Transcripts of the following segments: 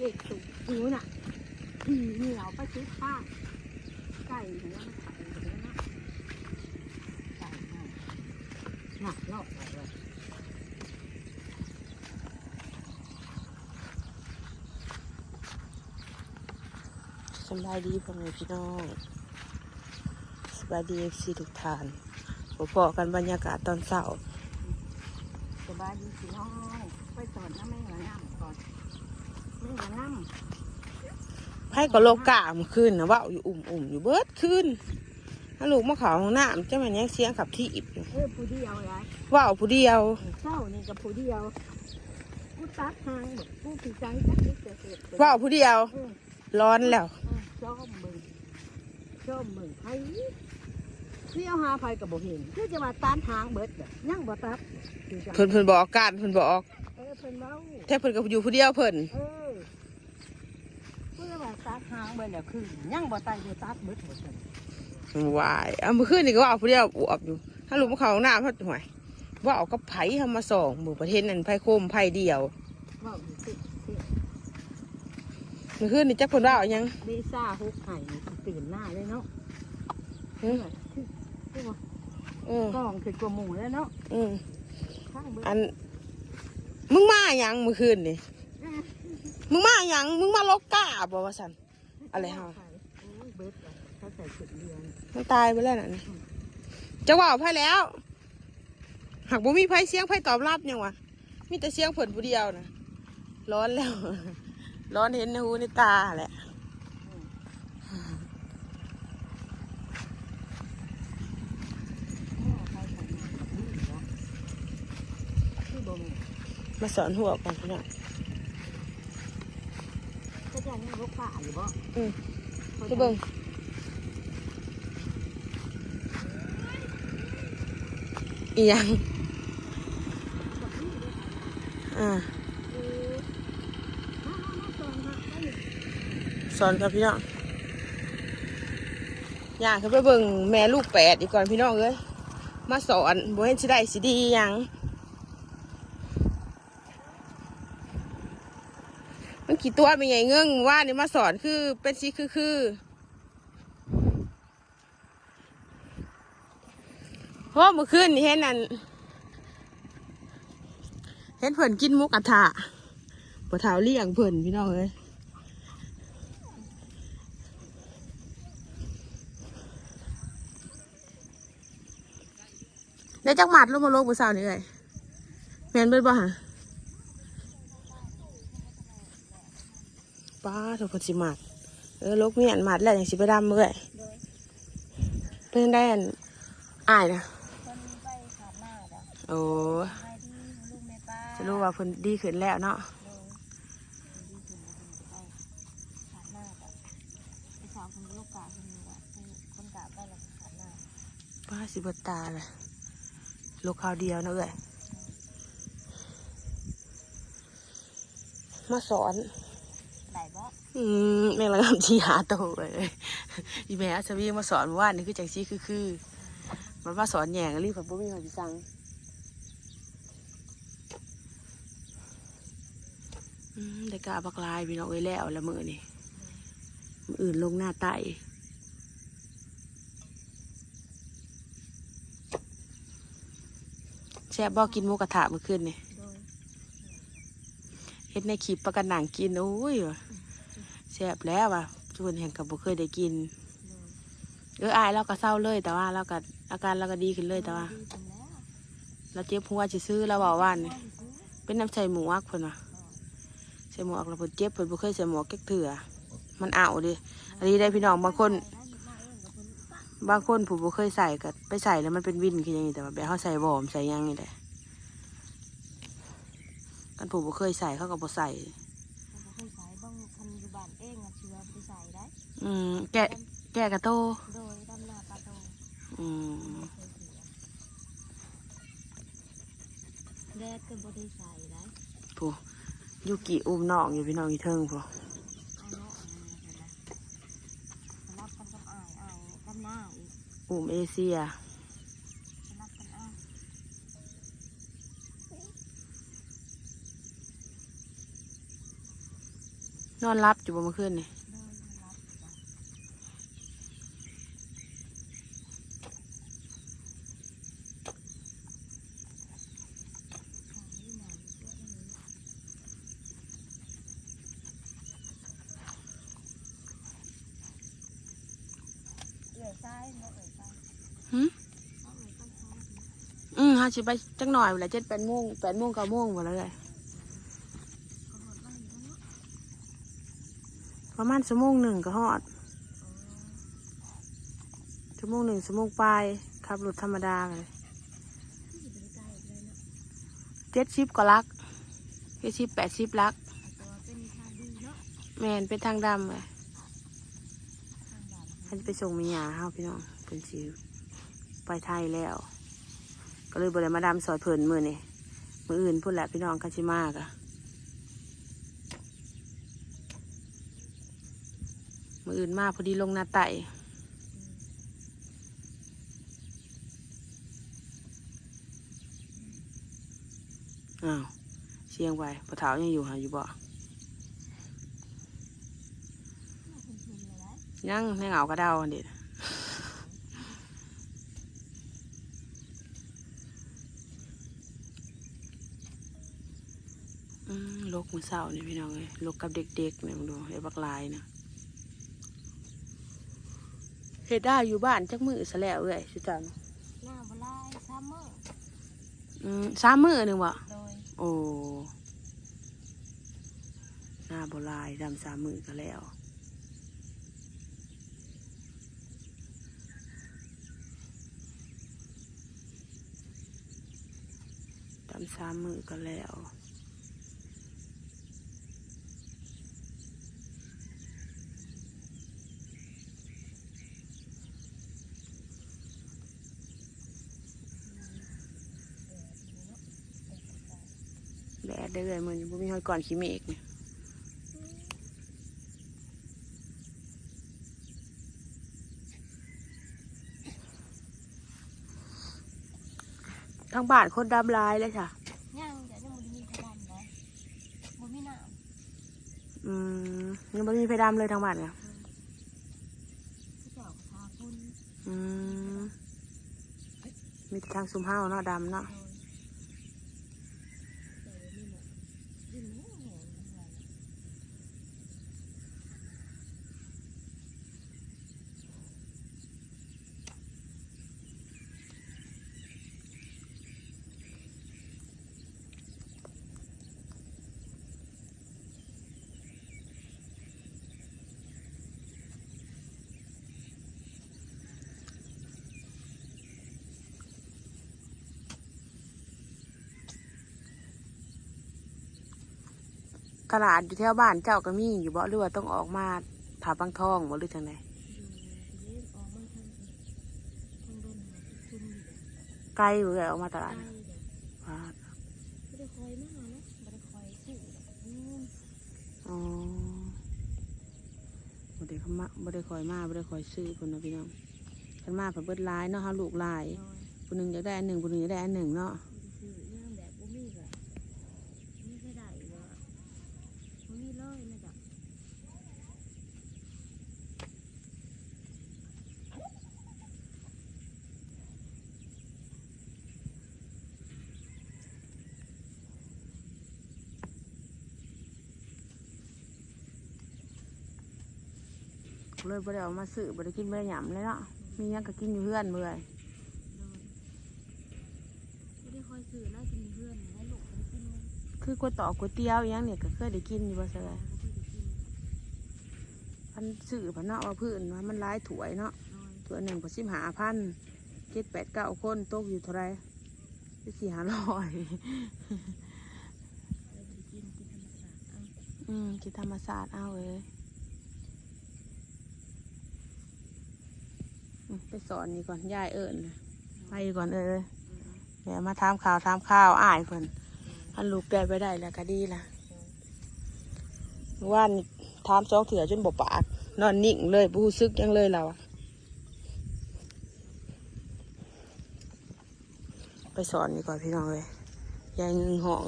เด็กสูงหิวน่ะอีเหนียวไปซื้อข้าไก่เนแล้วมันไข่เนแล้วเนาะไก่น่ะหนักเนาะไปเลยสบายดีพ่อแม่พี่น้องสบายดีเอฟซีทุกท่านพบพอกันบรรยากาศตอนเช้าสบายดีพี่น้องไปสอนน้ำแม่งละน้ำก่อน แม่งละน้ำไพ่ก็โลกกาเมื่อคืนนะเว่าอยู่อุ่มอุ่มๆอยู่เบิดคืนถ้าลูกมาเขอของน้ำเจ้าแม่นยังเสียงขับที่อิบอยู่เออผู้เดียวไรเว่าผู้เดียวเจ้านี่กับผู้เดียวผู้ตัดทางแบบผู้ผิดใจจักนิดเศษๆเว่าผู้เดียวเออร้อนแล้วเออชอบมึงชอบมึงไผนี่เอาหาไผกับบ่เห็นคือจะมาตานทางเบิดเด้อยังบ่ตัดอยู่จังเพิ่นเพิ่นบอกการเพิ่นบอกเออเพิ่นเว้าแท้เพิ่นก็อยู่ผู้เดียวเพิ่นเออเพื่อว่า ตัดทางเบิดแล้วคือยังบ่ตายอยู่ตัดเบิดหมดเลยวายเอาเมื่อคืนนี่ก็เว่าผู้เดียวอวบอยู่ถ้าลูกมาเขอของน้ำเขาห่วยเว่าเอากับไผ่ทำมาสองหมู่ประเทศนั้นไผ่โคมไผ่เดียวเว้าอยู่สิสิเมื่อคืนนี่จักเพิ่นว่าเอาหยังเมซ่าฮุกไห่ตื่นหน้าเลยเนาะหึคือคือว่าเออกล้องคือกว่าหมูแล้วเนาะอืมข้างเบิดอันมึงมาหยังเมื่อคืนนี่ มึงมาหยังมึงมาลกกาบอกว่าสันอะไรฮะเบิดอะเขาใส่ชุดเรียนมันตายไปแล้วน่ะนี่จะว่าไพ่แล้ว หากบ่มีไพ่เสียงไพ่ตอบรับยังวะมีแต่เสียงเพิ่นผู้เดียวนะร้อนแล้ว ร้อนเห็นในหูในตาแหละที่บ่มีมาสอนหัวก่อนพี่น้อง ก็จะนี่ลูกป่าอยู่บ่อืมจะเบิ่งอีหยังอ่าเออมามามาสอนมาได้อยู่สอนกับพี่น้องอยากขึ้นไปเบิ่งแม่ลูกแปดอีกก่อนพี่น้องเอ้ยมาสอนบ่เห็นสิได้สิดีหยังมัน กี่ตัวเป็นไงเงื่งว่านี่มาสอนคือเป็นสิคือคือเพราะเมื่อคืนนี่เห็นนั่นเห็นเพิ่นกินมุกอัฐะปะเท้าเลี้ยงเพิ่อนพี่น้องเอ้ยได้จักหมัดลงมาลงบนเสานี่เลยแมนเบิดบ่ฮะป้า ถูกคนสิหมัดเออลกเมียนหมัดแล้วอย่างสิไปดำเลยเพิ่งได้อันอายนะคนไปขาดหน้าจ้ะโอ้ไปที่ลูกแม่ป้าจะรู้ว่าเพิ่นดีขึ้นแล้วเนาะโดยดีขึ้นแล้วไปขาดหน้าจ้ะไปสาวคนลูกกาคนนี้ว่าคนกาไปแล้วขาดหน้าป้าสิบตาเลยลูกข้าวเดียวเนาะเอ้ยมาสอนได้บ่ อืมแม่งละคำชี้หาโตเลยอีแม่อาชวีมาสอนว่านี่คือจังซี่คือคือ มันมาสอนแหย่งรีบผัดบุ้มีมาพิซังอืมได้กาบักลายพี่น้องเอ้ยแล้วละมือนี่มืออื่นลงหน้าไตแซ่บบอกกินหมูกระทะเมื่อคืนนี่โดยเฮ็ดในคลิปประกันหนังกิน โอ้ยว่ะแซ่บแล้วว่ะชวนแห่งกับบ่เคยได้กินโดยเอออายเราก็เศร้าเลย แต่ว่าเราก็อาการเราก็ดีขึ้นเลยแต่ว่าดีขึ้นแล้วเราเจ็บหัวจะซื้อเราบอกว่านี่เป็นน้ำใส่หมวกเพิ่นว่ะใส่หมวกเราเพิ่นเจ็บเพิ่นบ่เคยใส่หมวกแก๊กเถื่อมันเอาดิอันนี้ได้พี่น้องบางคน บางคนผู้บ่เคยใส่ก็ไปใส่แล้วมันเป็นวินคือหยังนี้แต่ว่าแบบเขาใส่วอร์มใส่หยังนี่แหละกันผู้บ่เคยใส่เขาก็บ่ใส่ อืมแกะแกะกระโตโดยดำนาปลาโตอืมแดดก็บ่ได้ใส่ได้ผู้ยุกิอุ้มน้องอยู่พี่น้องอยู่เทิงผู้ไอ้เนาะอันนั้นนะรับกันกับอายอายกับหน้าอีกอุ้มเอเชียรับกันอ้ายนอนรับอยู่บ่เมื่อคืนนี่ นอนรับจ้ะของนี่หนาวเยอะเลยนะเอื่อยซ้ายเนาะเอื่อยซ้าย หึ เอาเอื่อยข้างซ้ายสิ อืมฮาสิไปจักหน่อยเวลาเจ็ดแปดโมงแปดโมงเก้าโมงหมดแล้วเลยประมาณชั่วโมงหนึ่งก็ฮอดชั่วโมงหนึ่งชั่วโมงปลายขับรถธรรมดาเลยเจ็ดสิบก็ลักเจ็ดสิบแปดสิบลัก แมนเป็นทางดำเลยทางด่านเขาจะไปส่งเมียเฮาพี่น้องเป็นสิไปไทยแล้ว ก็เลยบริมาดำซอยเพิ่นมือนี่มืออื่นพูดแหละพี่น้องกันชิมากะมืออื่นมาพอดีลงนาไตอ้าวเชียงไปปะเท้ายังอยู่หาอยู่บ่ยังในเหงากระเดาอันเด็ดอืม ลกมือเศร้านี่พี่น้องเลยลกกับเด็กๆเนี่ยมึงดูไอ้บักลายนะเฮ็ดได้อยู่บ้านจักมือซะแล้วเลยสุจันหน้าบลายซัมเมอร์อืมสามมือหนึ่งวะโดยโอ้หน้าโบลายดำสามมือก็แล้วดำสามมือก็แล้ว แดดได้เลยมือนี้บ่มีหอยก่อนขี้เมฆเนี่ยทางบ้านคนดำลายเลยค่ะย่างเดี๋ยวจะมันมีพลันนะมันมีน้อืมยังไม่มีไฟดำเลยทางบ้านเนี่ยำผู้เจ้าพาคุณอืมมีแต่ทางซุมเฮาเนาะดำเนาะ โดยเดี๋ยวมีหมดดินแห้งๆทั้งวัน ตลาดอยู่แถวบ้านเจ้าก็มีอยู่บ่หรือว่าต้องออกมาถาบางทองบ่หรือจังไดอยู่เล่นออกมาทางทางดนหาชุมอยู่เดี๋ยวไกลอยู่เลยออกมาตใกลาล้ดเดี๋ยวว้าไม่ได้คอยมากนะไม่ได้คอยสื่ออืมอ๋อบ่ได้เข้ามาบ่ได้คอยมาบ่ได้คอยซื้อคนนะพี่น้องคันมาเพิ่นเบิดหลายเนาะเฮาลูกหลายโดยผู้หนึงอยากได้อันหนึ่งผู้หนึงอยากได้อันหนึ่งเนาะ สื่อย่างแบบบ่มีแบบไม่ใช่ได้ว่าบ่มีเลยนะจ๊ะ เลยบ่ได้เออกมาซื้อบ่ได้กินบ่ได้หยำเลยเนาะมีหยังก็กินอยู่เพื่อนเมื่อยโดยไม่ได้คอยสื่อน่ากินเพื่อนนะลูกไปกินเลยคือก๋วยตอกก๋วยเตี๋ยวอหยังเนี่ยก็เคยได้กินอยู่บ่ซั่นไม่ได้กินพันซื้อพันเนาะว่าพื้นว่ามันหลายถ้วยเนาะโดยถ้วยหนึ่งก็สิบห้าพันเจ็ดแปดเก้าคนตกอยู่เท่าไหรสี่ห้าร้อยเลยไปกินกินธรรมศาสตร์เอาอืมกินธรรมศาสตร์เอาเลยอืม ไปสอนนี่ก่อนยายเอิญไปก่อนเอ้ยเดี๋ยวมาถามข่าวถามข้าวอ้ายเพิ่นอันลูกได้ไปได้แล้วก็ดีละเมื่อว่านนี่ถามสองเถื่อจนบปากนอนนิ่งเลยบรู้ซึกยังเลยเราะไปสอนนี่ก่อนพี่น้องเลยยายงึงห้อง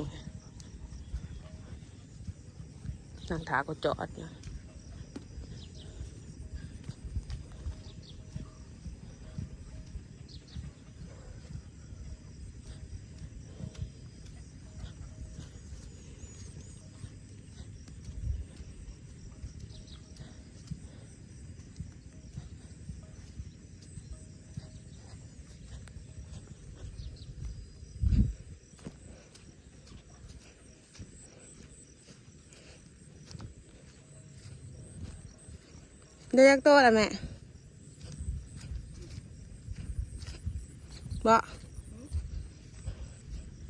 นั่งถาก็จอดอยู่ ได้ยักโตแล้วแม่บ่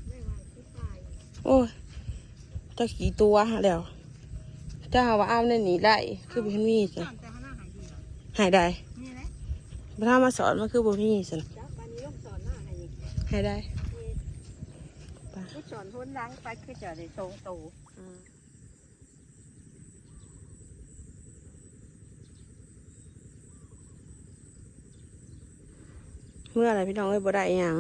ไม่ว่าที่ตายโอ้ยจะกี่ตัวแล้วเจ้าว่าเอาในนี้ได้ คือบ่เห็นมีจ้ะแต่ข้างหน้าหายดีเหรอหายได้นี่แหละบ่ถ้ามาสอนมันคือบ่มีซั่นจ้าปานนี้ลูกสอนหน้าให้นี่หายได้ลูกสอนพ้นล้างไปคือจะได้ทรงโต เมื่ออไรพี่น้องเอ้ยบ่ได้อิหยัง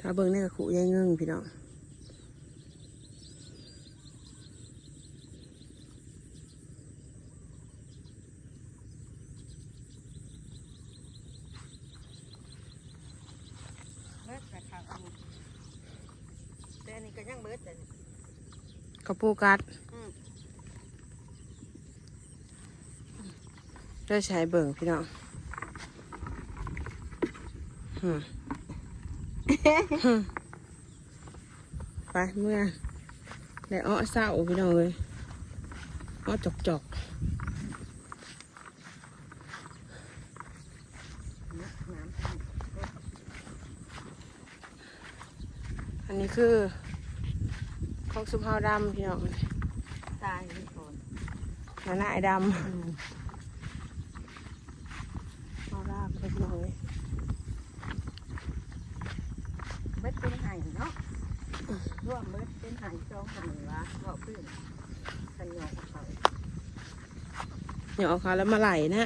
ถ้าเบิ่งนี่ก็ขู่ยายเงิงพี่น้อง เบิดแต่ข้าวอันนี้แต่อันนี้ ก็ยังเบิดแต่นี่กระปูกัดอืมเด้ใช้เบิ่งพี่น้องหืมหืมไปเมื่อได้อ้อเศร้าพี่น้องเลยอ้อจอกจอกน้ำน้ำอันนี้คือ ของสุภาพดำพี่น้องตายนี่ก่อนนาหน้าไอ้ดำเอาลากไปพี่น้องเลยเบิดเป็นไห่เนาะร่วมเบิดเป็นไห่จองไห่วะก็พื้นสัญญาเขาเดี๋ยวเอาเขาแล้วมาไหลนะ